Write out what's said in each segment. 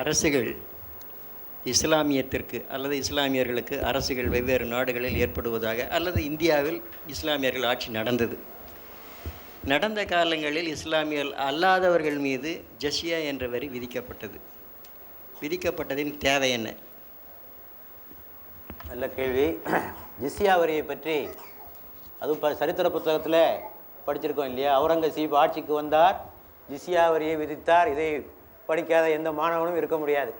அரசுகள் இஸ்லாமியத்திற்கு அல்லது இஸ்லாமியர்களுக்கு அரசுகள் வெவ்வேறு நாடுகளில் ஏற்படுவதாக அல்லது இந்தியாவில் இஸ்லாமியர்கள் ஆட்சி நடந்தது. நடந்த காலங்களில் இஸ்லாமியர்கள் அல்லாதவர்கள் மீது ஜஸ்யா என்ற வரி விதிக்கப்பட்டது. விதிக்கப்பட்டதின் தேவை என்ன? நல்ல கேள்வி. ஜிஸ்யா வரியை பற்றி அதுவும் இப்போ சரித்திர புத்தகத்தில் படிச்சிருக்கோம் இல்லையா? அவுரங்கசீப் ஆட்சிக்கு வந்தார் ஜிஸ்யா வரியை விதித்தார். இதை படிக்காத எந்த மாணவனும் இருக்க முடியாது.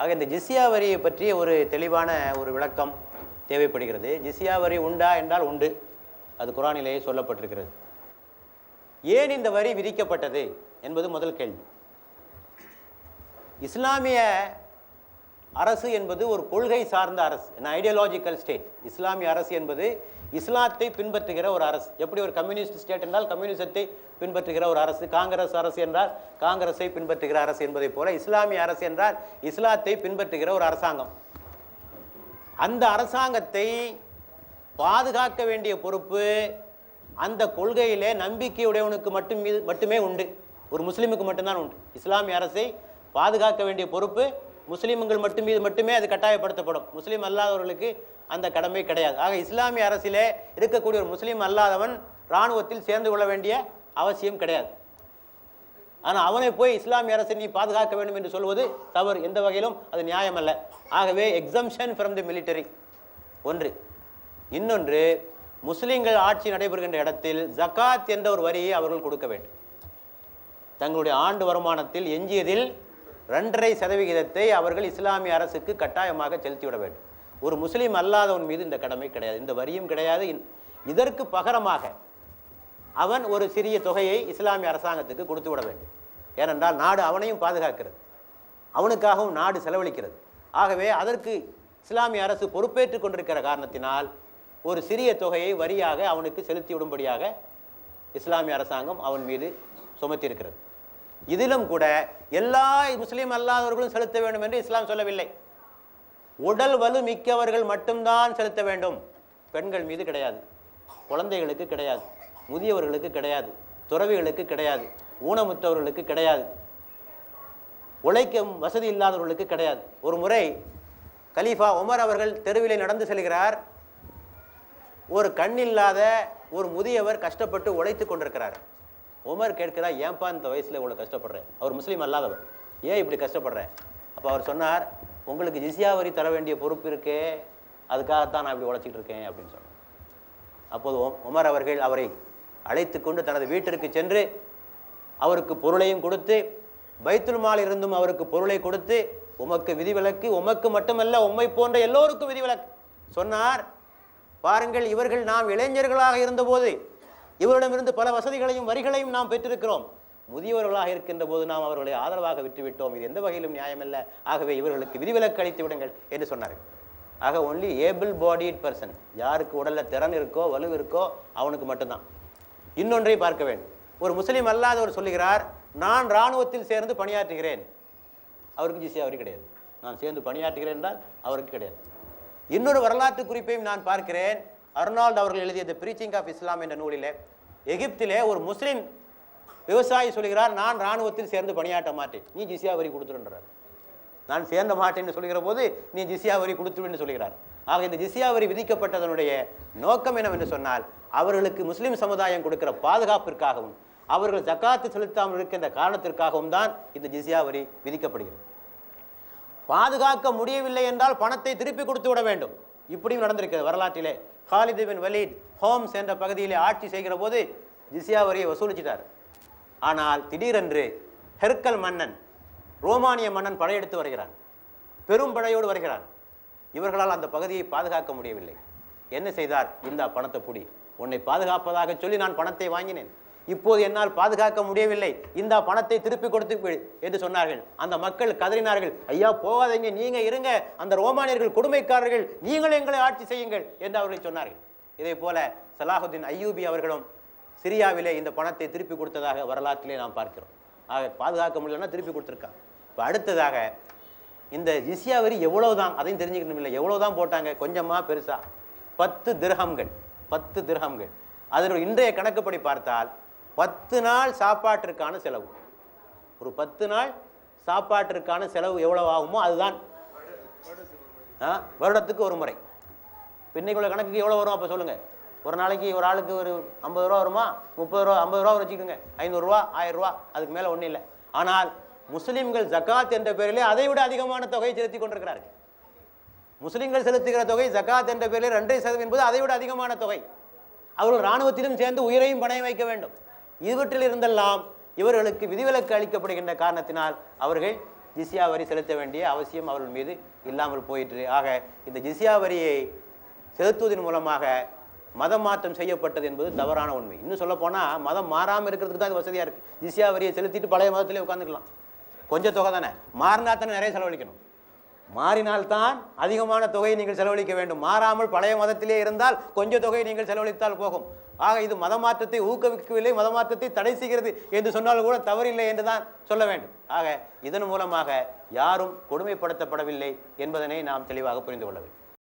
ஆக இந்த ஜிசியா வரியை பற்றி ஒரு தெளிவான ஒரு விளக்கம் தேவைப்படுகிறது. ஜிசியா வரி உண்டா என்றால் உண்டு. அது குரானிலேயே சொல்லப்பட்டிருக்கிறது. ஏன் இந்த வரி விதிக்கப்பட்டது என்பது முதல் கேள்வி. இஸ்லாமிய அரசு என்பது ஒரு கொள்கை சார்ந்த அரசு ஐடியாலஜிக்கல் ஸ்டேட் இஸ்லாமிய அரசு என்பது இஸ்லாத்தை பின்பற்றுகிற ஒரு அரசு. எப்படி ஒரு கம்யூனிஸ்ட் ஸ்டேட் என்றால் கம்யூனிசத்தை பின்பற்றுகிற ஒரு அரசு. காங்கிரஸ் அரசு என்றால் காங்கிரஸை பின்பற்றுகிற அரசு என்பதைப் போல இஸ்லாமிய அரசு என்றால் இஸ்லாத்தை பின்பற்றுகிற ஒரு அரசாங்கம். அந்த அரசாங்கத்தை பாதுகாக்க வேண்டிய பொறுப்பு அந்த கொள்கையிலே நம்பிக்கையுடையவனுக்கு மட்டும் மீது மட்டுமே உண்டு. ஒரு முஸ்லீமுக்கு மட்டும்தான் உண்டு. இஸ்லாமிய அரசை பாதுகாக்க வேண்டிய பொறுப்பு முஸ்லீம்கள் மட்டும் மீது மட்டுமே அது கட்டாயப்படுத்தப்படும். முஸ்லீம் அல்லாதவர்களுக்கு அந்த கடமை கிடையாது. ஆக இஸ்லாமிய அரசிலே இருக்கக்கூடிய ஒரு முஸ்லீம் அல்லாதவன் இராணுவத்தில் சேர்ந்து கொள்ள வேண்டிய அவசியம் கிடையாது. ஆனால் அவனை போய் இஸ்லாமிய அரசை நீ பாதுகாக்க வேண்டும் என்று சொல்வது தவறு. எந்த வகையிலும் அது நியாயம் அல்ல ஆகவே எக்ஸம்ஷன் ஃப்ரம் தி மிலிட்டரி ஒன்று. இன்னொன்று முஸ்லீம்கள் ஆட்சி நடைபெறுகின்ற இடத்தில் ஜகாத் என்ற ஒரு வரியை அவர்கள் கொடுக்க வேண்டும். தங்களுடைய ஆண்டு வருமானத்தில் எஞ்சியதில் ரெண்டரை சதவிகிதத்தை அவர்கள் இஸ்லாமிய அரசுக்கு கட்டாயமாக செலுத்திவிட வேண்டும். ஒரு முஸ்லீம் அல்லாதவன் மீது இந்த கடமை கிடையாது. இந்த வரியும் கிடையாது. இதற்கு பகரமாக அவன் ஒரு சிறிய தொகையை இஸ்லாமிய அரசாங்கத்துக்கு கொடுத்து விட வேண்டும். ஏனென்றால் நாடு அவனையும் பாதுகாக்கிறது. அவனுக்காகவும் நாடு செலவழிக்கிறது. ஆகவே அதற்கு இஸ்லாமிய அரசு பொறுப்பேற்றுக் கொண்டிருக்கிற காரணத்தினால் ஒரு சிறிய தொகையை வரியாக அவனுக்கு செலுத்தி விடும்படியாக இஸ்லாமிய அரசாங்கம் அவன் மீது சுமத்தியிருக்கிறது. இதிலும் கூட எல்லா முஸ்லீம் அல்லாதவர்களும் செலுத்த வேண்டும் என்று இஸ்லாம் சொல்லவில்லை. உடல் வலு மிக்கவர்கள் மட்டும்தான் செலுத்த வேண்டும். பெண்கள் மீது கிடையாது. குழந்தைகளுக்கு கிடையாது. முதியவர்களுக்கு கிடையாது. துறவிகளுக்கு கிடையாது. ஊனமுத்தவர்களுக்கு கிடையாது. உழைக்கும் வசதி இல்லாதவர்களுக்கு கிடையாது. ஒரு முறை கலீஃபா உமர் அவர்கள் தெருவிலே நடந்து செல்கிறார். ஒரு கண் இல்லாத ஒரு முதியவர் கஷ்டப்பட்டு உழைத்து கொண்டிருக்கிறார். உமர் கேட்கிறார் ஏன்பா இந்த வயசில் இவ்வளோ கஷ்டப்படுறேன் அவர் முஸ்லீம் அல்லாதவர். ஏன் இப்படி கஷ்டப்படுறேன் அப்போ அவர் சொன்னார் உங்களுக்கு ஜிசியா வரி தர வேண்டிய பொறுப்பு இருக்கே அதுக்காகத்தான் நான் இப்படி உழைச்சிட்டு இருக்கேன் அப்படின்னு சொன்னேன் அப்போது உம்- உமர் அவர்கள் அவரை அழைத்து கொண்டு தனது வீட்டிற்கு சென்று அவருக்கு பொருளையும் கொடுத்து பைத்துல் மால் இருந்தும் அவருக்கு பொருளை கொடுத்து உமக்கு விதிவிலக்கு உமக்கு மட்டுமல்ல உம்மை போன்ற எல்லோருக்கும் விதிவிலக்கு சொன்னார். பாருங்கள் இவர்கள் நாம் இளைஞர்களாக இருந்தபோது இவரிடமிருந்து பல வசதிகளையும் வரிகளையும் நாம் பெற்றிருக்கிறோம். முதியவர்களாக இருக்கின்ற போது நாம் அவர்களை ஆதரவாக விட்டுவிட்டோம். இது எந்த வகையிலும் நியாயமல்ல. ஆகவே இவர்களுக்கு விதிவிலக்கு அளித்து விடுங்கள் என்று சொன்னார்கள் ஆக ஒன்லி ஏபிள் பாடிட் பர்சன் யாருக்கு உடலில் திறன் இருக்கோ வலு இருக்கோ அவனுக்கு மட்டும்தான். இன்னொன்றை பார்க்க வேண்டும். ஒரு முஸ்லீம் அல்லாதவர் சொல்லுகிறார் நான் இராணுவத்தில் சேர்ந்து பணியாற்றுகிறேன். அவருக்கு ஜிசி அவருக்கு கிடையாது. நான் சேர்ந்து பணியாற்றுகிறேன் என்றால் அவருக்கு கிடையாது. இன்னொரு வரலாற்று குறிப்பையும் நான் பார்க்கிறேன். அர்னால்டு அவர்கள் எழுதிய த பிரீச்சிங் ஆஃப் இஸ்லாம் என்ற நூலிலே எகிப்திலே ஒரு முஸ்லீம் விவசாயி சொல்கிறார் நான் இராணுவத்தில் சேர்ந்து பணியாற்ற மாட்டேன். நீ ஜிசியா வரி கொடுத்துருன்றார். நான் சேர்ந்த மாட்டேன்னு சொல்கிற போது நீ ஜிசியா வரி கொடுத்துருன்னு சொல்கிறார். ஆக இந்த ஜிசியா வரி விதிக்கப்பட்டதனுடைய நோக்கம் என்னவென்று சொன்னால் அவர்களுக்கு முஸ்லீம் சமுதாயம் கொடுக்கிற பாதுகாப்பிற்காகவும் அவர்கள் ஜக்காத்து செலுத்தாமல் இருக்கின்ற காரணத்திற்காகவும் தான் இந்த ஜிசியா வரி விதிக்கப்படுகிறது. பாதுகாக்க முடியவில்லை என்றால் பணத்தை திருப்பி கொடுத்து விட வேண்டும். இப்படியும் நடந்திருக்கிறது. வரலாற்றிலே ஹாலித் பின் வலீத் ஹோம்ஸ் என்ற பகுதியிலே ஆட்சி செய்கிற போது ஜிசியா வரியை வசூலிச்சிட்டார். ஆனால் திடீரென்று ஹெர்க்கல் மன்னன் ரோமானிய மன்னன் படையெடுத்து வருகிறான். பெரும் படையோடு வருகிறான். இவர்களால் அந்த பகுதியை பாதுகாக்க முடியவில்லை. என்ன செய்தார்? இந்த பணத்தை புடி. உன்னை பாதுகாப்பதாக சொல்லி நான் பணத்தை வாங்கினேன். இப்போது என்னால் பாதுகாக்க முடியவில்லை. இந்த பணத்தை திருப்பி கொடுத்து என்று சொன்னார்கள். அந்த மக்கள் கதறினார்கள். ஐயா போகாதீங்க நீங்க இருங்க. அந்த ரோமானியர்கள் கொடுமைக்காரர்கள் நீங்கள் எங்களை ஆட்சி செய்யுங்கள் என்று அவர்கள் சொன்னார்கள். இதே போல சலாஹுதீன் ஐயூபி அவர்களும் சிரியாவிலே இந்த பணத்தை திருப்பி கொடுத்ததாக வரலாற்றிலே நாம் பார்க்கிறோம். ஆக பாதுகாக்க முடியலன்னா திருப்பி கொடுத்துருக்காங்க இப்போ அடுத்ததாக இந்த ஜிஸ்யா வரி எவ்வளவுதான் அதையும் தெரிஞ்சுக்கணும் இல்லை எவ்வளவுதான் போட்டாங்க கொஞ்சமாக பெருசாக பத்து திரகங்கள் பத்து திரகங்கள் அதனுடைய இன்றைய கணக்குப்படி பார்த்தால் பத்து நாள் சாப்பாட்டிற்கான செலவு. ஒரு பத்து நாள் சாப்பாட்டிற்கான செலவு எவ்வளவு ஆகுமோ அதுதான். ஆ, வருடத்துக்கு ஒரு முறை. இப்ப இன்னைக்குள்ள கணக்குக்கு எவ்வளோ வரும் அப்போ சொல்லுங்கள் ஒரு நாளைக்கு ஒரு ஆளுக்கு ஒரு ஐம்பது ரூபா வருமா? முப்பது ரூபா ஐம்பது ரூபா வச்சுக்கோங்க. ஐநூறுரூவா ஆயிரரூவா அதுக்கு மேலே ஒன்றும் இல்லை. ஆனால் முஸ்லீம்கள் ஜகாத் என்ற பெயரிலே அதை விட அதிகமான தொகையை செலுத்தி கொண்டிருக்கிறார்கள். முஸ்லீம்கள் செலுத்துகிற தொகை ஜகாத் என்ற பெயரில் ரெண்டரை சதவீதம் என்பது அதை விட அதிகமான தொகை. அவர்கள் இராணுவத்திலும் சேர்ந்து உயிரையும் பணையம் வைக்க வேண்டும். இவற்றில் இருந்தெல்லாம் இவர்களுக்கு விதிவிலக்கு அளிக்கப்படுகின்ற காரணத்தினால் அவர்கள் ஜிசியா வரி செலுத்த வேண்டிய அவசியம் அவர்கள் மீது இல்லாமல் போயிற்று. ஆக இந்த ஜிசியா வரியை செலுத்துவதன் மூலமாக மதம் மாற்றம் செய்யப்பட்டது என்பது தவறான உண்மை. இன்னும் சொல்ல போனால் மதம் மாறாமல் இருக்கிறதுக்கு தான் இது வசதியாக இருக்குது ஜிசியா வரியை செலுத்திட்டு பழைய மதத்திலே உட்காந்துக்கலாம் கொஞ்சம் தொகை தானே? மாறினா தானே நிறைய செலவழிக்கணும். மாறினால்தான் அதிகமான தொகையை நீங்கள் செலவழிக்க வேண்டும். மாறாமல் பழைய மதத்திலே இருந்தால் கொஞ்சம் தொகையை நீங்கள் செலவழித்தால் போகும். ஆக இது மத மாற்றத்தை ஊக்குவிக்கவில்லை மதமாற்றத்தை தடை செய்கிறது என்று சொன்னால் கூட தவறில்லை என்று தான் சொல்ல வேண்டும். ஆக இதன் மூலமாக யாரும் கொடுமைப்படுத்தப்படவில்லை என்பதனை நாம் தெளிவாக புரிந்து கொள்ள வேண்டும்.